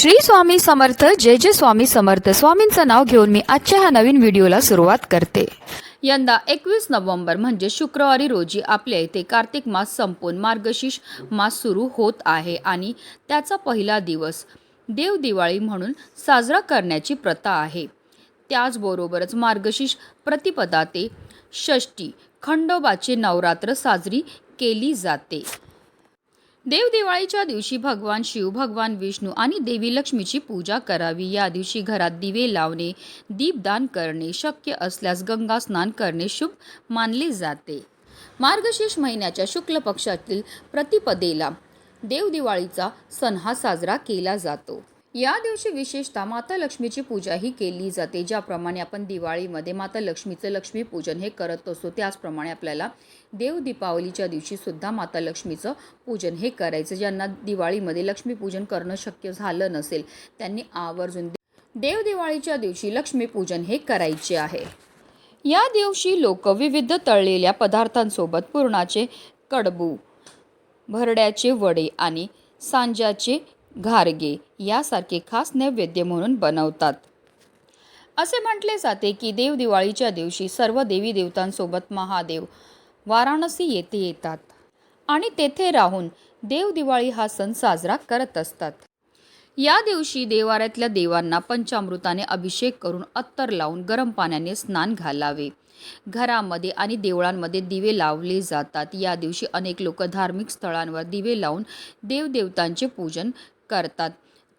श्री स्वामी समर्थ जय जय स्वामी समर्थ. स्वामींचं नाव घेऊन मी आजच्या ह्या नवीन व्हिडिओला सुरुवात करते. यंदा एकवीस नोव्हेंबर म्हणजे शुक्रवारी रोजी आपल्या इथे कार्तिक मास संपून मार्गशीर्ष मास सुरू होत आहे आणि त्याचा पहिला दिवस देव दिवाळी म्हणून साजरा करण्याची प्रथा आहे. त्याचबरोबरच मार्गशीर्ष प्रतिपदा ते षष्टी खंडोबाचे नवरात्र साजरी केली जाते. देवदिवाळीच्या दिवशी भगवान शिव भगवान विष्णू आणि देवी लक्ष्मीची पूजा करावी. या दिवशी घरात दिवे लावणे दीपदान करणे शक्य असल्यास गंगा स्नान करणे शुभ मानले जाते. मार्गशीर्ष महिन्याच्या शुक्ल पक्षातील प्रतिपदेला देवदिवाळीचा सण हा साजरा केला जातो. या दिवशी विशेषतः माता लक्ष्मीची पूजा ही केली जाते ज्याप्रमाणे आपण दिवाळीमध्ये माता लक्ष्मीचं लक्ष्मीपूजन हे करत असतो. त्याचप्रमाणे आपल्याला देव दीपावलीच्या दिवशी सुद्धा माता लक्ष्मीचं पूजन हे करायचं. ज्यांना दिवाळीमध्ये लक्ष्मीपूजन करणं शक्य झालं नसेल त्यांनी आवर्जून देव दिवाळीच्या दिवशी लक्ष्मीपूजन हे करायचे आहे. या दिवशी लोक विविध तळलेल्या पदार्थांसोबत पुरणाचे कडबू भरड्याचे वडे आणि सांज्याचे घारगे यासारखे खास नैवेद्य म्हणून बनवतात. असे म्हटले जाते की देवदिवाळीच्या दिवशी सर्व देवी देवतांसोबत महादेव वाराणसी येथे येतात आणि तेथे राहून देवदिवाळी हा सण साजरा करत असतात. या दिवशी देवाऱ्यातल्या देवांना पंचामृताने अभिषेक करून अत्तर लावून गरम पाण्याने स्नान घालावे. घरामध्ये आणि देवळांमध्ये दिवे लावले जातात. या दिवशी अनेक लोक धार्मिक स्थळांवर दिवे लावून देवदेवतांचे पूजन करतात.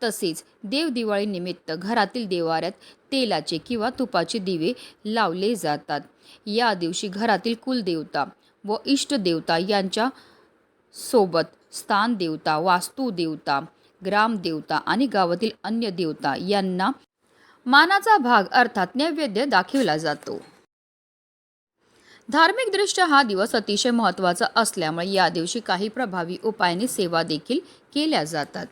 तसेच देवदिवाळीनिमित्त घरातील देवाऱ्यात तेलाचे किंवा तुपाचे दिवे लावले जातात. या दिवशी घरातील कुलदेवता व इष्टदेवता यांच्या सोबत स्थान देवता वास्तुदेवता ग्रामदेवता आणि गावातील अन्य देवता यांना मानाचा भाग अर्थात नैवेद्य दाखवला जातो. धार्मिकदृष्ट्या हा दिवस अतिशय महत्त्वाचा असल्यामुळे या दिवशी काही प्रभावी उपायाने सेवा देखील केल्या जातात.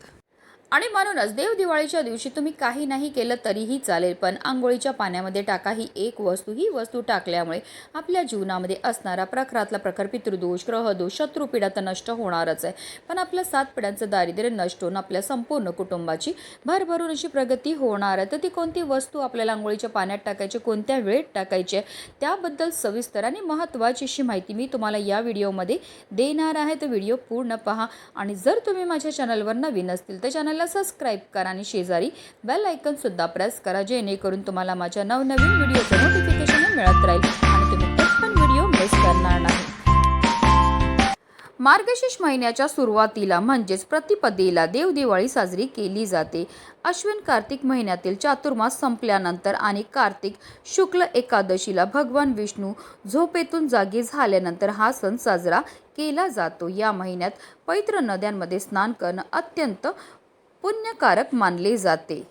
आणि म्हणूनच देव दिवाळीच्या दिवशी तुम्ही काही नाही केलं तरीही चालेल पण आंघोळीच्या पाण्यामध्ये टाका ही एक वस्तू. ही वस्तू टाकल्यामुळे आपल्या जीवनामध्ये असणारा प्रखरातला प्रखर पितृदोष ग्रहदोष शत्रुपिढा तर नष्ट होणारच आहे. पण आपल्या सात पिढ्यांचं दारिद्र्य नष्ट होऊन आपल्या संपूर्ण कुटुंबाची भरभरून अशी प्रगती होणार आहे. तर ती कोणती वस्तू आपल्याला आंघोळीच्या पाण्यात टाकायची कोणत्या वेळेत टाकायची आहे त्याबद्दल सविस्तर आणि महत्त्वाची अशी माहिती मी तुम्हाला या व्हिडिओमध्ये देणार आहे. तर व्हिडिओ पूर्ण पहा आणि जर तुम्ही माझ्या चॅनलवर नवीन असतील तर चॅनलला सबस्क्राईब करा आणि शेजारी बेल आयकनसुद्धा प्रेस करा जेणेकरून तुम्हाला माझ्या नवनवीन व्हिडिओचं नोटिफिकेशन मिळत राहील आणि तुम्ही पण व्हिडिओ मिस करणार नाही. मार्गशीर्ष महिन्याच्या सुरुवातीला म्हणजेच प्रतिपदेला देवदिवाळी साजरी केली जाते. अश्विन कार्तिक महिन्यातील चातुर्मास संपल्यानंतर आणि कार्तिक शुक्ल एकादशीला भगवान विष्णू झोपेतून जागी झाल्यानंतर हा सण साजरा केला जातो. या महिन्यात पवित्र नद्यांमध्ये स्नान करणं अत्यंत पुण्यकारक मानले जाते.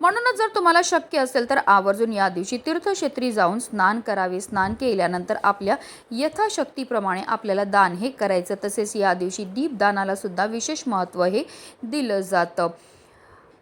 म्हणूनच जर तुम्हाला शक्य असेल तर आवर्जून या दिवशी तीर्थक्षेत्री जाऊन स्नान करावे. स्नान केल्यानंतर आपल्या यथाशक्तीप्रमाणे आपल्याला दान हे करायचं. तसेच या दिवशी दीपदानाला सुद्धा विशेष महत्त्व हे दिलं जातं.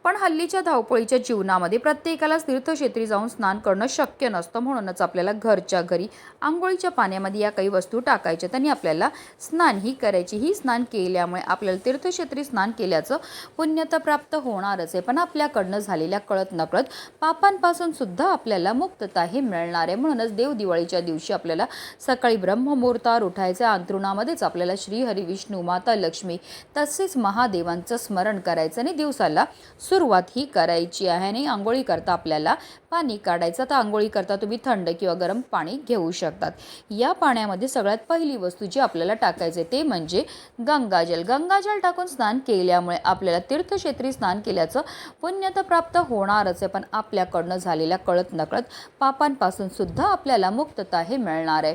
पण हल्लीच्या धावपळीच्या जीवनामध्ये प्रत्येकालाच तीर्थक्षेत्री जाऊन स्नान करणं शक्य नसतं म्हणूनच आपल्याला घरच्या घरी आंघोळीच्या पाण्यामध्ये या काही वस्तू टाकायच्या आणि आपल्याला स्नान ही करायची. ही स्नान केल्यामुळे आपल्याला तीर्थक्षेत्री स्नान केल्याचं पुण्यता प्राप्त होणारच आहे. पण आपल्याकडनं झालेल्या कळत नकळत पापांपासून सुद्धा आपल्याला मुक्तता हे मिळणार आहे. म्हणूनच देव दिवाळीच्या दिवशी आपल्याला सकाळी ब्रह्ममुहूर्तावर उठायचं अंतरुणामध्येच आपल्याला श्री हरी विष्णू माता लक्ष्मी तसेच महादेवांचं स्मरण करायचं आणि दिवसाला सुरुवात ही करायची आहे आणि आंघोळी करता आपल्याला पाणी काढायचं. तर आंघोळी करता तुम्ही थंड किंवा गरम पाणी घेऊ शकतात. या पाण्यामध्ये सगळ्यात पहिली वस्तू जी आपल्याला टाकायचे ते म्हणजे गंगाजल गंगाजल टाकून स्नान केल्यामुळे आपल्याला तीर्थक्षेत्री स्नान केल्याचं पुण्यता प्राप्त होणारच आहे. पण आपल्याकडनं झालेल्या कळत नकळत पापांपासून सुद्धा आपल्याला मुक्तता हे मिळणार आहे.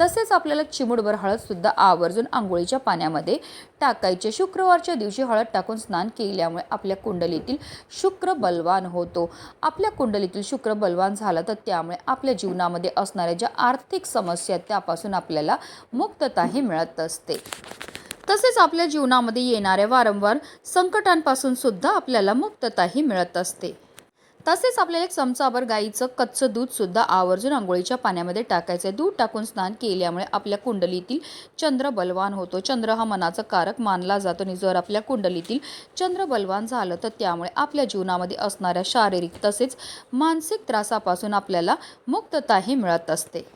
तसेच आपल्याला चिमुडभर हळदसुद्धा आवर्जून आंघोळीच्या पाण्यामध्ये टाकायचे शुक्रवारच्या दिवशी हळद टाकून स्नान केल्यामुळे आपल्या कुंडलीतील शुक्र बलवान होतो. आपल्या कुंडलीतील शुक्र बलवान झाला तर त्यामुळे आपल्या जीवनामध्ये असणाऱ्या ज्या आर्थिक समस्या आहेत त्यापासून आपल्याला मुक्तताही मिळत असते. तसेच आपल्या जीवनामध्ये येणाऱ्या वारंवार संकटांपासून सुद्धा आपल्याला मुक्तताही मिळत असते. तसेच आपल्याला एक चमचाभर गाईचं कच्चं दूध सुद्धा आवर्जून आंघोळीच्या पाण्यामध्ये टाकायचं आहे दूध टाकून स्नान केल्यामुळे आपल्या कुंडलीतील चंद्र बलवान होतो. चंद्र हा मनाचा कारक मानला जातो आणि जर आपल्या कुंडलीतील चंद्र बलवान झालं तर त्यामुळे आपल्या जीवनामध्ये असणाऱ्या शारीरिक तसेच मानसिक त्रासापासून आपल्याला मुक्तताही मिळत असते.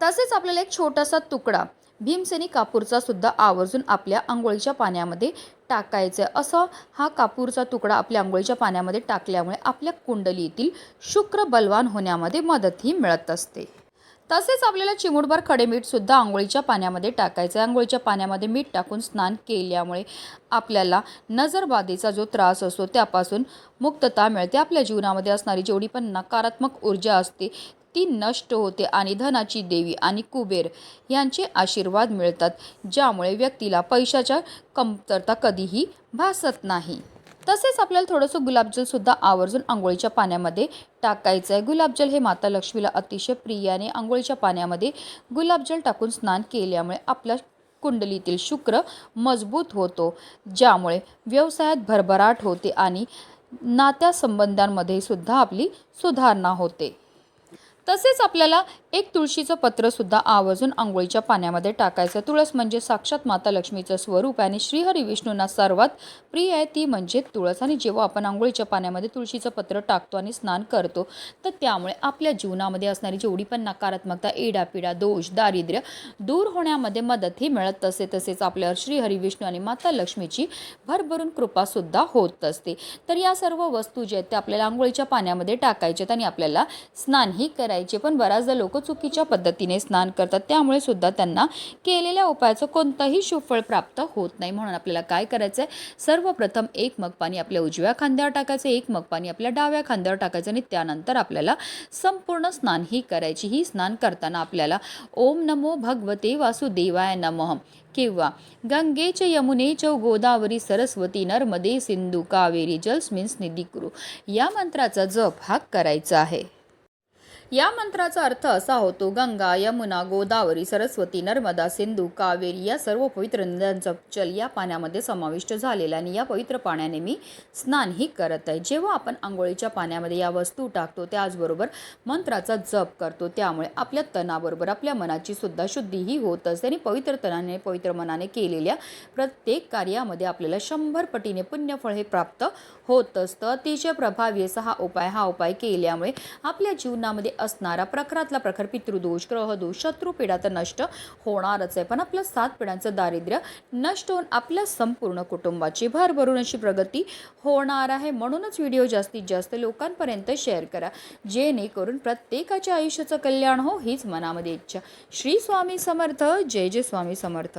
तसेच आपल्याला एक छोटासा तुकडा भीमसेनी कापूरचा सुद्धा आवर्जून आपल्या आंघोळीच्या पाण्यामध्ये टाकायचं आहे. असं हा कापूरचा तुकडा आपल्या आंघोळीच्या पाण्यामध्ये टाकल्यामुळे आपल्या कुंडलीतील शुक्र बलवान होण्यामध्ये मदतही मिळत असते. तसेच आपल्याला चिमूटभर खडे मीठ सुद्धा आंघोळीच्या पाण्यामध्ये टाकायचं आहे. आंघोळीच्या पाण्यामध्ये मीठ टाकून स्नान केल्यामुळे आपल्याला नजरबाधेचा जो त्रास असतो त्यापासून मुक्तता मिळते. आपल्या जीवनामध्ये असणारी जेवढी पण नकारात्मक ऊर्जा असते ती नष्ट होते आणि धनाची देवी आणि कुबेर यांचे आशीर्वाद मिळतात ज्यामुळे व्यक्तीला पैशाच्या कमतरता कधीही भासत नाही. तसेच आपल्याला थोडंसं गुलाबजलसुद्धा आवर्जून आंघोळीच्या पाण्यामध्ये टाकायचं आहे. गुलाबजल हे माता लक्ष्मीला अतिशय प्रिय आणि आंघोळीच्या पाण्यामध्ये गुलाबजल टाकून स्नान केल्यामुळे आपल्या कुंडलीतील शुक्र मजबूत होतो ज्यामुळे व्यवसायात भरभराट होते आणि नात्यासंबंधांमध्ये सुद्धा आपली सुधारणा होते. तसेच आपल्याला एक तुळशीचं पत्रसुद्धा आवर्जून आंघोळीच्या पाण्यामध्ये टाकायचं. तुळस म्हणजे साक्षात माता लक्ष्मीचं स्वरूप आणि श्रीहरी विष्णूंना सर्वात प्रिय आहे. ती म्हणजे तुळस. आणि जेव्हा आपण आंघोळीच्या पाण्यामध्ये तुळशीचं पत्र टाकतो आणि स्नान करतो तर त्यामुळे आपल्या जीवनामध्ये असणारी जेवढी पण नकारात्मकता एडापिडा दोष दारिद्र्य दूर होण्यामध्ये मदतही मिळत असते. तसेच आपल्यावर श्रीहरी विष्णू आणि माता लक्ष्मीची भरभरून कृपासुद्धा होत असते. तर या सर्व वस्तू जे आहेत त्या आपल्याला आंघोळीच्या पाण्यामध्ये टाकायच्यात आणि आपल्याला स्नानही करायचं पण बऱ्याचदा लोक चुकीच्या पद्धतीने स्नान करतात. त्यामुळे सुद्धा त्यांना केलेल्या उपायाचं कोणतंही सुफळ प्राप्त होत नाही. म्हणून आपल्याला काय करायचं आहे सर्वप्रथम एक मग पाणी आपल्या उजव्या खांद्यावर टाकायचं एक मग पाणी आपल्या डाव्या खांद्यावर टाकायचं आणि त्यानंतर आपल्याला संपूर्ण स्नान ही करायची. ही स्नान करताना आपल्याला ओम नमो भगवते वासुदेवाय नमः किंवा गंगेच यमुनेच गोदावरी सरस्वती नर्मदे सिंधू कावेरी जलस्मिन्स निधी कुरु. या मंत्राचा जप हा करायचा आहे. या मंत्राचा अर्थ असा होतो गंगा यमुना गोदावरी सरस्वती नर्मदा सिंधू कावेरी या सर्व पवित्र नद्यांचा जल या पाण्यामध्ये समाविष्ट झालेला आणि या पवित्र पाण्याने मी स्नानही करत आहे. जेव्हा आपण आंघोळीच्या पाण्यामध्ये या वस्तू टाकतो त्याचबरोबर मंत्राचा जप करतो त्यामुळे आपल्या तणाबरोबर आपल्या मनाची सुद्धा शुद्धीही होत असते आणि पवित्र तणाने पवित्र मनाने केलेल्या प्रत्येक कार्यामध्ये आपल्याला शंभर पटीने पुण्यफळ हे प्राप्त होत असतं. अतिशय प्रभावी असा हा उपाय हा उपाय केल्यामुळे आपल्या जीवनामध्ये असणारा प्रखरातला प्रखर पितृदोष ग्रहदोष शत्रुपीडा तर नष्ट होणारच आहे. पण आपलं सात पिढ्यांचं दारिद्र्य नष्ट होऊन आपल्या संपूर्ण कुटुंबाची भरभरून अशी प्रगती होणार आहे. म्हणूनच व्हिडिओ जास्तीत जास्त लोकांपर्यंत शेअर करा. जेणेकरून प्रत्येकाच्या आयुष्याचं कल्याण हो हीच मनामध्ये इच्छा. श्री स्वामी समर्थ. जय जय स्वामी समर्थ.